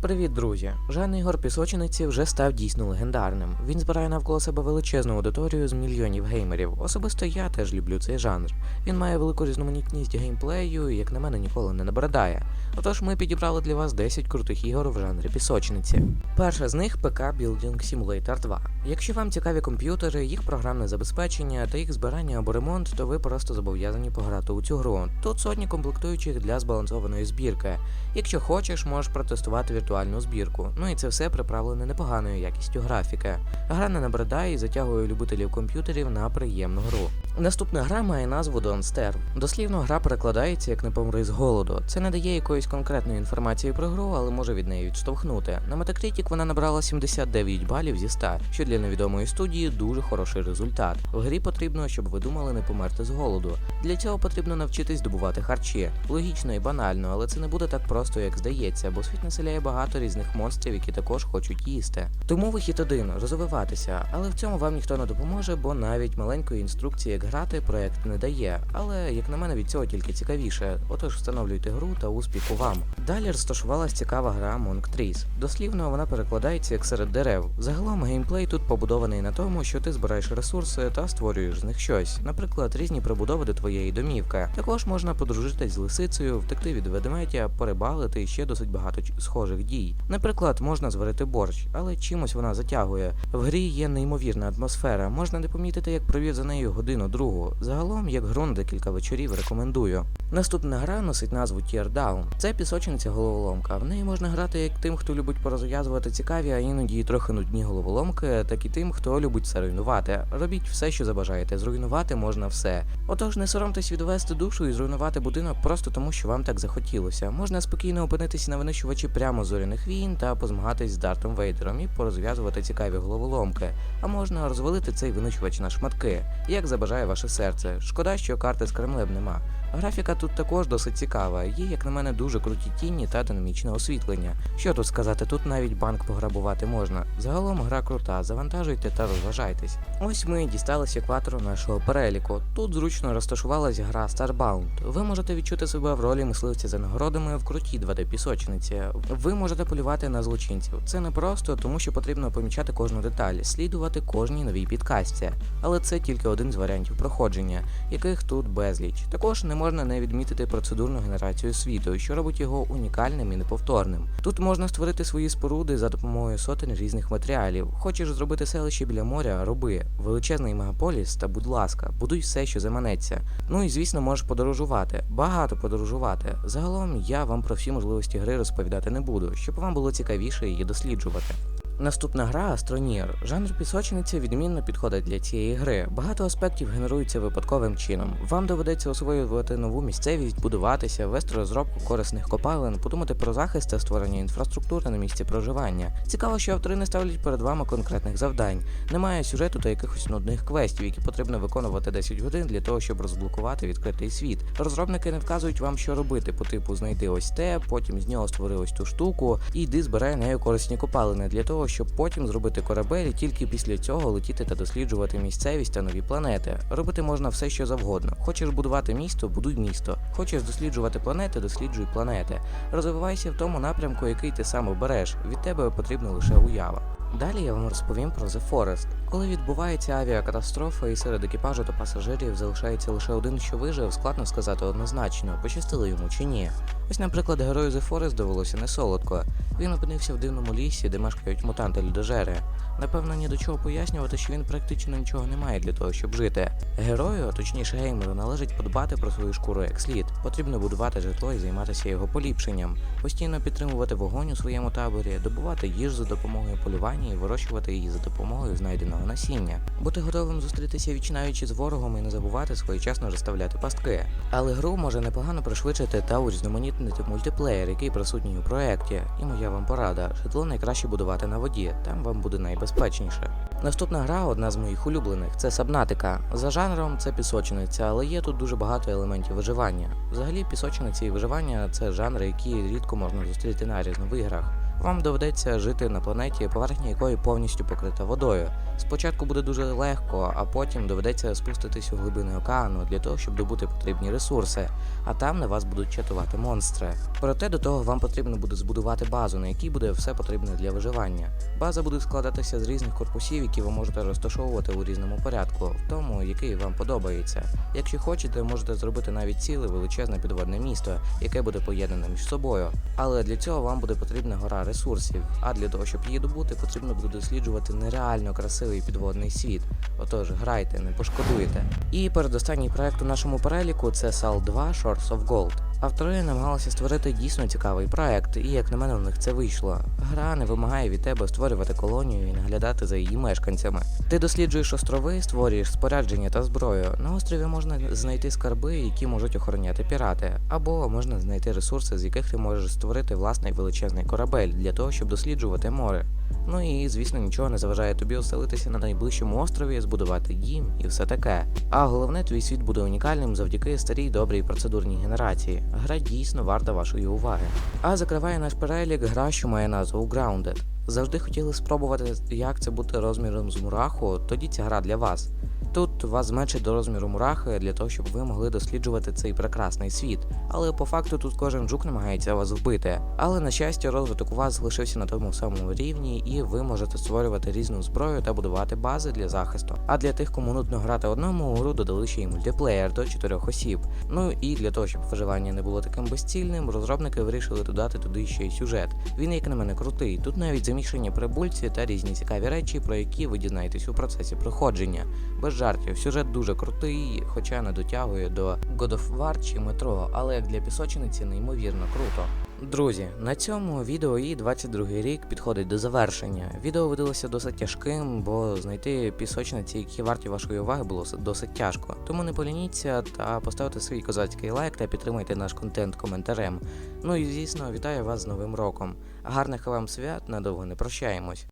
Привіт, друзі! Жанр ігор пісочниці вже став дійсно легендарним. Він збирає навколо себе величезну аудиторію з мільйонів геймерів. Особисто я теж люблю цей жанр. Він має велику різноманітність геймплею і, як на мене, ніколи не набридає. Отож, ми підібрали для вас 10 крутих ігор в жанрі пісочниці. Перша з них ПК Building Simulator 2. Якщо вам цікаві комп'ютери, їх програмне забезпечення та їх збирання або ремонт, то ви просто зобов'язані пограти у цю гру. Тут сотні комплектуючих для збалансованої збірки. Якщо хочеш, можеш протестувати віртуальну збірку. Ну і це все приправлене непоганою якістю графіки. Гра не набридає і затягує любителів комп'ютерів на приємну гру. Наступна гра має назву Don't Starve. Дослівно гра перекладається як не помри з голоду. Це не дає якоїсь конкретної інформації про гру, але може від неї відштовхнути. На Metacritic вона набрала 79 балів зі 100, що для невідомої студії дуже хороший результат. В грі потрібно, щоб ви думали не померти з голоду. Для цього потрібно навчитись добувати харчі. Логічно і банально, але це не буде так просто, як здається, бо світ населяє багато різних монстрів, які також хочуть їсти. Тому вихід один розвиватися, але в цьому вам ніхто не допоможе, бо навіть маленької інструкції, як грати, проект не дає. Але як на мене від цього тільки цікавіше. Отож встановлюйте гру та успіху вам. Далі розташувалась цікава гра Monk Trees. Дослівно вона перекладається як серед дерев. Загалом геймплей тут побудований на тому, що ти збираєш ресурси та створюєш з них щось, наприклад, різні прибудови до твоєї домівки. Також можна подружитись з лисицею, втекти від ведмедя, порибалити і ще досить багато схожих дій. Наприклад, можна зварити борщ, але чимось вона затягує. В грі є неймовірна атмосфера, можна не помітити, як провів за нею годину другу. Загалом, як гру на декілька вечорів, рекомендую. Наступна гра носить назву Down. Це пісочниця головоломка. В неї можна грати як тим, хто любить порозв'язувати цікаві, а іноді й трохи нудні головоломки, так і тим, хто любить все руйнувати. Робіть все, що забажаєте. Зруйнувати можна все. Отож, не соромтесь відвести душу і зруйнувати будинок просто тому, що вам так захотілося. Можна спокійно опинитися на винищувачі прямо з зоряних війн та позмагатись з Дартом Вейдером і порозв'язувати цікаві головоломки. А можна розвалити цей винищувач на шматки, як забажає ваше серце. Шкода, що карти з Кремлем нема. Графіка тут також досить цікава. Є, як на мене, дуже круті тіні та динамічне освітлення. Що тут сказати, тут навіть банк пограбувати можна. Загалом гра крута, завантажуйте та розважайтесь. Ось ми дісталися екватору нашого переліку. Тут зручно розташувалась гра Starbound. Ви можете відчути себе в ролі мисливця за нагородами в крутій 2D пісочниці. Ви можете полювати на злочинців. Це не просто, тому що потрібно помічати кожну деталь, слідувати кожній новій підкастці. Але це тільки один з варіантів проходження, яких тут безліч. Також не можна не відмітити процедурну генерацію світу, що робить його унікальним і неповторним. Тут можна створити свої споруди за допомогою сотень різних матеріалів. Хочеш зробити селище біля моря, роби величезний мегаполіс та, будь ласка, будуй все, що заманеться. Ну і звісно, можеш подорожувати, багато подорожувати. Загалом я вам про всі можливості гри розповідати не буду, щоб вам було цікавіше її досліджувати. Наступна гра Астронір. Жанр пісочниці відмінно підходить для цієї гри. Багато аспектів генеруються випадковим чином. Вам доведеться освоювати нову місцевість, будуватися, вести розробку корисних копалин, подумати про захист та створення інфраструктури на місці проживання. Цікаво, що автори не ставлять перед вами конкретних завдань. Немає сюжету та якихось нудних квестів, які потрібно виконувати 10 годин для того, щоб розблокувати відкритий світ. Розробники не вказують вам, що робити, по типу знайти ось те, потім з нього створи ось ту штуку, і йди збирай нею корисні копалини для того, щоб потім зробити корабель і тільки після цього летіти та досліджувати місцевість та нові планети. Робити можна все, що завгодно. Хочеш будувати місто, будуй місто. Хочеш досліджувати планети, досліджуй планети. Розвивайся в тому напрямку, який ти сам обереш. Від тебе потрібна лише уява. Далі я вам розповім про The Forest. Коли відбувається авіакатастрофа і серед екіпажу та пасажирів залишається лише один, що вижив, складно сказати однозначно, пощастило йому чи ні. Ось, наприклад, герою Forest довелося не солодко. Він опинився в дивному лісі, де мешкають мутанти людожери. Напевно, ні до чого пояснювати, що він практично нічого не має для того, щоб жити. Герою, точніше геймеру, належить подбати про свою шкуру як слід. Потрібно будувати житло і займатися його поліпшенням, постійно підтримувати вогонь у своєму таборі, добувати їжу за допомогою полювання і вирощувати її за допомогою знайденого насіння. Бути готовим зустрітися вічнаючи з ворогом і не забувати своєчасно розставляти пастки. Але гру може непогано пришвидшити та урізноманітнити мультиплеєр, який присутній у проєкті. І моя вам порада: житло найкраще будувати на воді, там вам буде найбезпечніше. Наступна гра одна з моїх улюблених це Сабнатика. За жанром це пісочниця, але є тут дуже багато елементів виживання. Взагалі, пісочниця і виживання це жанри, які рідко можна зустріти на різнових іграх. Вам доведеться жити на планеті, поверхня якої повністю покрита водою. Спочатку буде дуже легко, а потім доведеться спуститись у глибини океану для того, щоб добути потрібні ресурси, а там на вас будуть чатувати монстри. Проте до того вам потрібно буде збудувати базу, на якій буде все потрібне для виживання. База буде складатися з різних корпусів, які ви можете розташовувати у різному порядку, в тому, який вам подобається. Якщо хочете, можете зробити навіть ціле величезне підводне місто, яке буде поєднане між собою. Але для цього вам буде потрібна гора ресурсів. А для того, щоб її добути, потрібно буде досліджувати нереально красивий підводний світ. Отож, грайте, не пошкодуєте. І передостанній проект у нашому переліку це SAL 2 Shores of Gold. Автори намагалися створити дійсно цікавий проект, і як на мене, у них це вийшло. Гра не вимагає від тебе створювати колонію і наглядати за її мешканцями. Ти досліджуєш острови, створюєш спорядження та зброю. На острові можна знайти скарби, які можуть охороняти пірати, або можна знайти ресурси, з яких ти можеш створити власний величезний корабель для того, щоб досліджувати море. Ну і звісно, нічого не заважає тобі оселитися на найближчому острові, збудувати дім і все таке. А головне, твій світ буде унікальним завдяки старій добрій процедурній генерації. Гра дійсно варта вашої уваги. А закриває наш перелік гра, що має назву Grounded. Завжди хотіли спробувати, як це бути розміром з мураху, тоді ця гра для вас. Тут вас зменшить до розміру мурахи для того, щоб ви могли досліджувати цей прекрасний світ. Але по факту тут кожен жук намагається вас вбити. Але на щастя, розвиток у вас залишився на тому самому рівні, і ви можете створювати різну зброю та будувати бази для захисту. А для тих, кому нудно грати одному, у гру додали ще й мультиплеєр до чотирьох осіб. Ну і для того, щоб виживання не було таким безцільним, розробники вирішили додати туди ще й сюжет. Він, як на мене, крутий. Тут навіть замішані прибульці та різні цікаві речі, про які ви дізнаєтесь у процесі проходження. Без жартів, сюжет дуже крутий, хоча не дотягує до God of War чи метро, але як для пісочниці неймовірно круто. Друзі, на цьому відео і 22 рік підходить до завершення. Відео видалося досить тяжким, бо знайти пісочниці, які варті вашої уваги, було досить тяжко. Тому не полініться та поставте свій козацький лайк та підтримайте наш контент коментарем. Ну і звісно, вітаю вас з Новим роком. Гарних вам свят, надовго не прощаємось.